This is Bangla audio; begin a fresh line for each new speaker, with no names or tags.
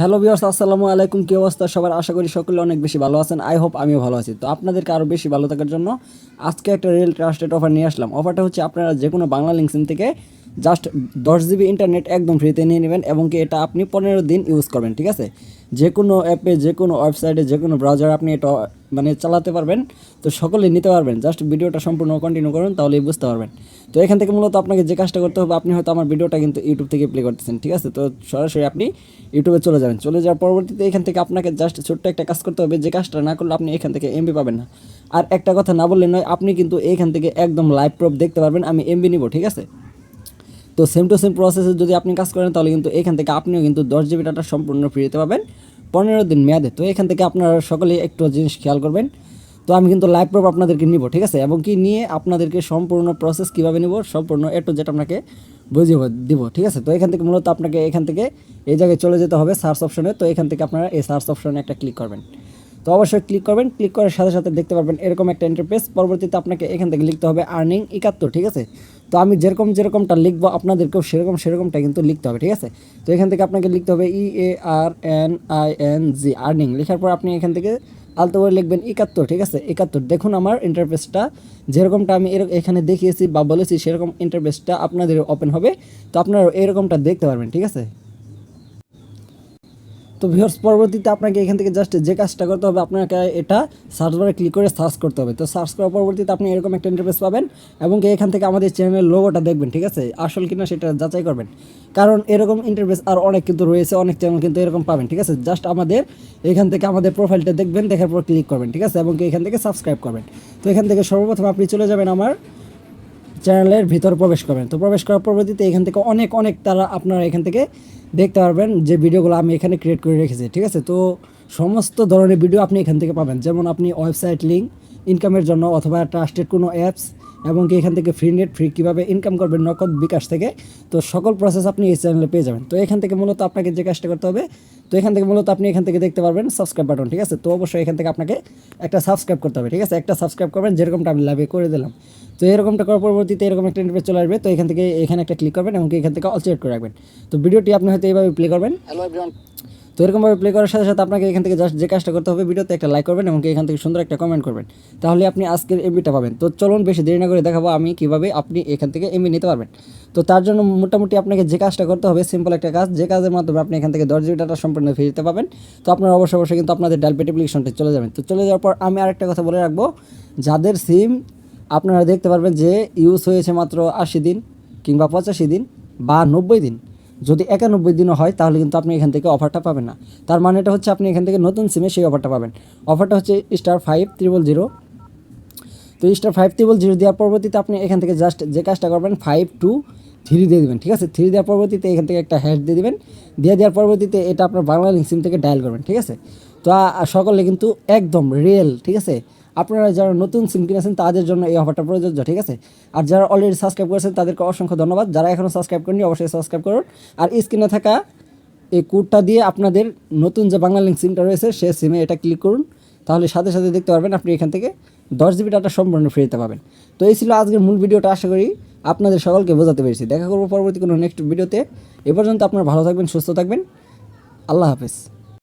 হ্যালো বিয়ার্স আসসালামু আলাইকুম। কি অবস্থা? সবার আশা করি সকলে অনেক বেশি ভালো আছেন। আই হোপ আমিও ভালো আছি। তো আপনাদেরকে আরও বেশি ভালো থাকার জন্য আজকে একটা রিয়েল ট্রাস্টেড অফার নিয়ে আসলাম। অফারটা হচ্ছে আপনারা যে কোনো বাংলা লিঙ্কসিন থেকে জাস্ট দশ জিবি ইন্টারনেট একদম ফ্রিতে নিয়ে নেবেন এবং কি এটা আপনি পনেরো দিন ইউজ করবেন, ঠিক আছে? যে কোনো অ্যাপে যে কোনো ওয়েবসাইটে যে কোনো ব্রাউজার আপনি এটা মানে চালাতে পারবেন, তো সকলেই নিতে পারবেন। জাস্ট ভিডিওটা সম্পূর্ণ কন্টিনিউ করুন, তাহলেই বুঝতে পারবেন। তো এখান থেকে মূলত আপনাকে যে কাজটা করতে হবে, আপনি হয়তো আমার ভিডিওটা কিন্তু ইউটিউব থেকে প্লে করতেছেন, ঠিক আছে? তো সরাসরি আপনি ইউটিউবে চলে যাবেন। চলে যাওয়ার পরবর্তীতে এখান থেকে আপনাকে জাস্ট ছোট্ট একটা কাজ করতে হবে, যে কাজটা না করলে আপনি এখান থেকে এমবি পাবেন না। আর একটা কথা না বললে নয়, আপনি কিন্তু এখান থেকে একদম লাইভ প্রুফ দেখতে পারবেন, আমি এমবি নিব, ঠিক আছে? তো সেম টু সেম প্রসেসে যদি আপনি কাজ করেন, তাহলে কিন্তু এখান থেকে আপনিও কিন্তু দশ জিবি ডাটা সম্পূর্ণ ফ্রিতে পাবেন পনেরো দিন মেয়াদে। তো এখান থেকে আপনারা সকলেই একটু জিনিস খেয়াল করবেন। তো আমি কিন্তু লাইভ প্রুফ আপনাদেরকে নিব, ঠিক আছে? এবং কি নিয়ে আপনাদেরকে সম্পূর্ণ প্রসেস কীভাবে নিব, সম্পূর্ণ এ টু যেটা আপনাকে বুঝিয়ে দিব, ঠিক আছে? তো এখান থেকে মূলত আপনাকে এখান থেকে এই জায়গায় চলে যেতে হবে সার্চ অপশনে তো এখান থেকে আপনারা এই সার্চ অপশনে একটা ক্লিক করবেন। তো অবশ্যই ক্লিক করবেন ক্লিক করার সাথে সাথে দেখতে পারবেন এরকম একটা ইন্টারফেস পরবর্তীতে আপনাকে এখান থেকে লিখতে হবে আর্নিং একাত্তর, ঠিক আছে? তো আমি যেরকম যেরকমটা লিখব, আপনাদেরকেও সেরকম সেরকমটা কিন্তু লিখতে হবে, ঠিক আছে? তো এখান থেকে আপনাকে লিখতে হবে E A R N I N G earning লেখার পর আপনি এখান থেকে আলতো করে লিখবেন একাত্তর, ঠিক আছে? একাত্তর। দেখুন আমার ইন্টারফেসটা যেরকমটা আমি এখানে দেখিয়েছি বা বলেছি, সেরকম ইন্টারফেসটা আপনাদের ওপেন হবে। তো আপনারা এরকমটা দেখতে পারবেন, ঠিক আছে? তো ভিউয়ার্স পরবর্তীতে আপনাকে এখান থেকে জাস্ট যে কাজটা করতে হবে, আপনাকে এটা সার্চ বারে ক্লিক করে সার্চ করতে হবে। তো সার্চ করার পরবর্তীতে আপনি এরকম একটা ইন্টারফেস পাবেন এবং এখান থেকে আমাদের চ্যানেলের লোগোটা দেখবেন, ঠিক আছে? আসল কিনা সেটা যাচাই করবেন। কারণ এরকম ইন্টারফেস আর অনেক কিন্তু রয়েছে, অনেক চ্যানেল কিন্তু এরকম পাবেন, ঠিক আছে? জাস্ট আমাদের এখান থেকে আমাদের প্রোফাইলটা দেখবেন, দেখার পর ক্লিক করবেন, ঠিক আছে? এবং এখান থেকে সাবস্ক্রাইব করবেন। তো এখান থেকে সর্বপ্রথম আপনি চলে যাবেন আমার চ্যানেলের ভিতর প্রবেশ করবেন। তো প্রবেশ করার পরবর্তীতে এখান থেকে অনেক অনেক তারা আপনারা এখান থেকে দেখতে পারবেন যে ভিডিওগুলো আমি এখানে ক্রিয়েট করে রেখেছি, ঠিক আছে? তো সমস্ত ধরনের ভিডিও আপনি এখান থেকে পাবেন। যেমন আপনি ওয়েবসাইট লিঙ্ক ইনকামের জন্য অথবা ট্রাস্টেড কোনো অ্যাপস এবং কি এখান থেকে ফ্রি নেট ফ্রি কীভাবে ইনকাম করবেন নগদ বিকাশ থেকে, তো সকল প্রসেস আপনি এই চ্যানেলে পেয়ে যাবেন। তো এখান থেকে মূলত আপনাকে যে কাজটা করতে হবে তো এখান থেকে মূলত আপনি এখান থেকে দেখতে পারবেন সাবস্ক্রাইব বাটন ঠিক আছে? তো অবশ্যই এখান থেকে আপনাকে একটা সাবস্ক্রাইব করতে হবে, ঠিক আছে? একটা সাবস্ক্রাইব করবেন, যেরকমটা আমি লাভে করে দিলাম। তো এরকমটা করার পরবর্তীতে এরকম একটা ইন্টারভিউ চলে আসবে, তো এখান থেকে এখানে একটা ক্লিক করবেন এবং এখান থেকে অল সিলেক্ট করে রাখবেন। তো ভিডিওটি আপনি হয়তো এইভাবে প্লে করবেন। হ্যালো তো এরকমভাবে প্লে করার সাথে সাথে আপনাকে এখান থেকে জাস্ট যে কাজটা করতে হবে ভিডিওতে একটা লাইক করবেন এবং এখান থেকে সুন্দর একটা কমেন্ট করবেন। তাহলে আপনি আজকের এমবিটা পাবেন। তো চলুন বেশি দেরি না করে দেখাবো আমি কীভাবে আপনি এখান থেকে এমবি নিতে পারবেন। তো তার জন্য মোটামুটি আপনাকে যে কাজটা করতে হবে সিম্পল একটা কাজ, যে কাজের মাধ্যমে আপনি এখান থেকে দশ জিবি ডাটা সম্পূর্ণ ফিরে দিতে পাবেন তো আপনারা অবশ্যই অবশ্যই কিন্তু আপনাদের ডালপেট অ্যাপ্লিকেশনটা চলে যাবেন। তো চলে যাওয়ার পর আমি আরেকটা কথা বলে রাখব। যাদের সিম আপনারা দেখতে পারবেন যে ইউজ হয়েছে মাত্র আশি দিন কিংবা পঁচাশি দিন বা নব্বই দিন। যদি একানব্বই দিনও হয়, তাহলে কিন্তু আপনি এখান থেকে অফারটা পাবেন না। তার মানেটা হচ্ছে আপনি এখান থেকে নতুন সিমে সেই অফারটা পাবেন। অফারটা হচ্ছে স্টার ফাইভ ত্রিবল জিরো তো স্টার ফাইভ ত্রিবল জিরো দেওয়ার পরবর্তীতে আপনি এখান থেকে জাস্ট যে কাজটা করবেন ফাইভ টু থ্রি দিয়ে দেবেন, ঠিক আছে? থ্রি দেওয়ার পরবর্তীতে এখান থেকে একটা হ্যাশ দিয়ে দেবেন। দিয়ে দেওয়ার পরবর্তীতে এটা আপনার বাংলা লিঙ্ক সিম থেকে ডায়াল করবেন, ঠিক আছে? তো সকলে কিন্তু একদম রিয়েল ঠিক আছে? আপনারা যারা নতুন সিম কিনেছেন তাদের জন্য এই অফারটা প্রযোজ্য, ঠিক আছে? আর যারা অলরেডি সাবস্ক্রাইব করেছেন, তাদেরকে অসংখ্য ধন্যবাদ। যারা এখনও সাবস্ক্রাইব করেনি অবশ্যই সাবস্ক্রাইব করুন। আর স্ক্রিনে থাকা এই কোডটা দিয়ে আপনাদের নতুন যে বাংলা লিঙ্ক সিমটা রয়েছে, সে সিমে এটা ক্লিক করুন। তাহলে সাথে সাথে দেখতে পারবেন, আপনি এখান থেকে দশ জিবি ডাটা সম্পূর্ণ ফ্রিতে পাবেন। তো এই ছিল আজকের মূল ভিডিওটা, আশা করি আপনাদের সকলকে বোঝাতে পেরেছি। দেখা করব পরবর্তী কোনো নেক্সট ভিডিওতে এ পর্যন্ত আপনারা ভালো থাকবেন, সুস্থ থাকবেন। আল্লাহ হাফেজ।